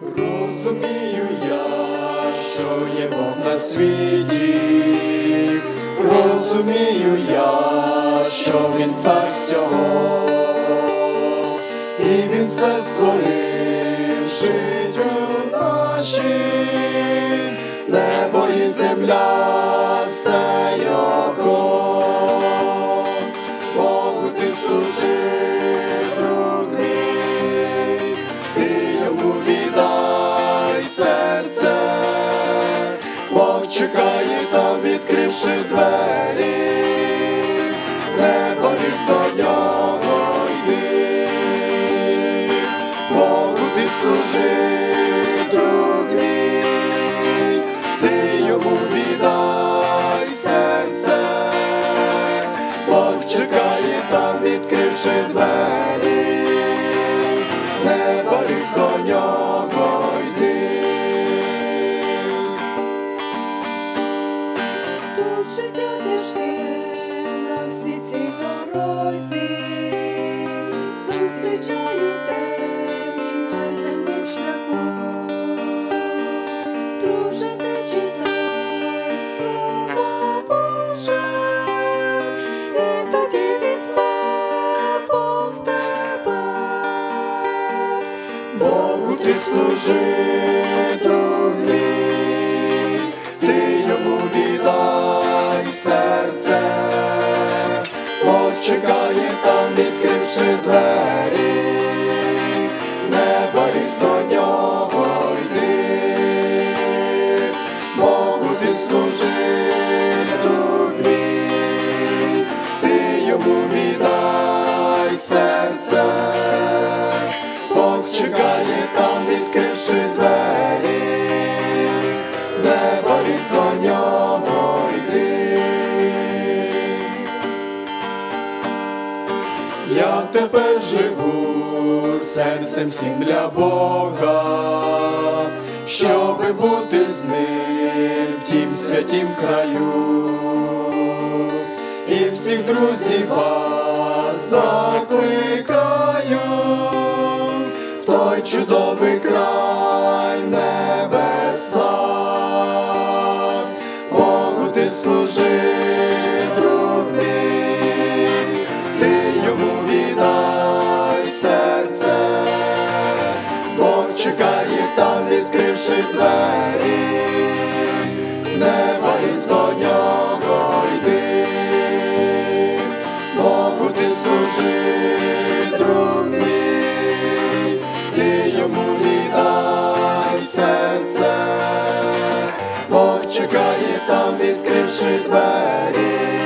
розумію я, що є Бог на світі, розумію я, що він цар всього, і він все створив життю наші, небо і земля, все його. Відкривши двері, не борись до нього йди, Богу ти служив, Богу ти служи, там, відкривши двері, не борись до нього йди. Я тепер живу серцем всім для Бога, щоби бути з ним в тім святім краю. І всіх друзів чудовий край в небесах. Богу ти служи, друг мій, ти йому віддай серце, Бог чекає там, відкривши двері, не чекає там, відкривши двері,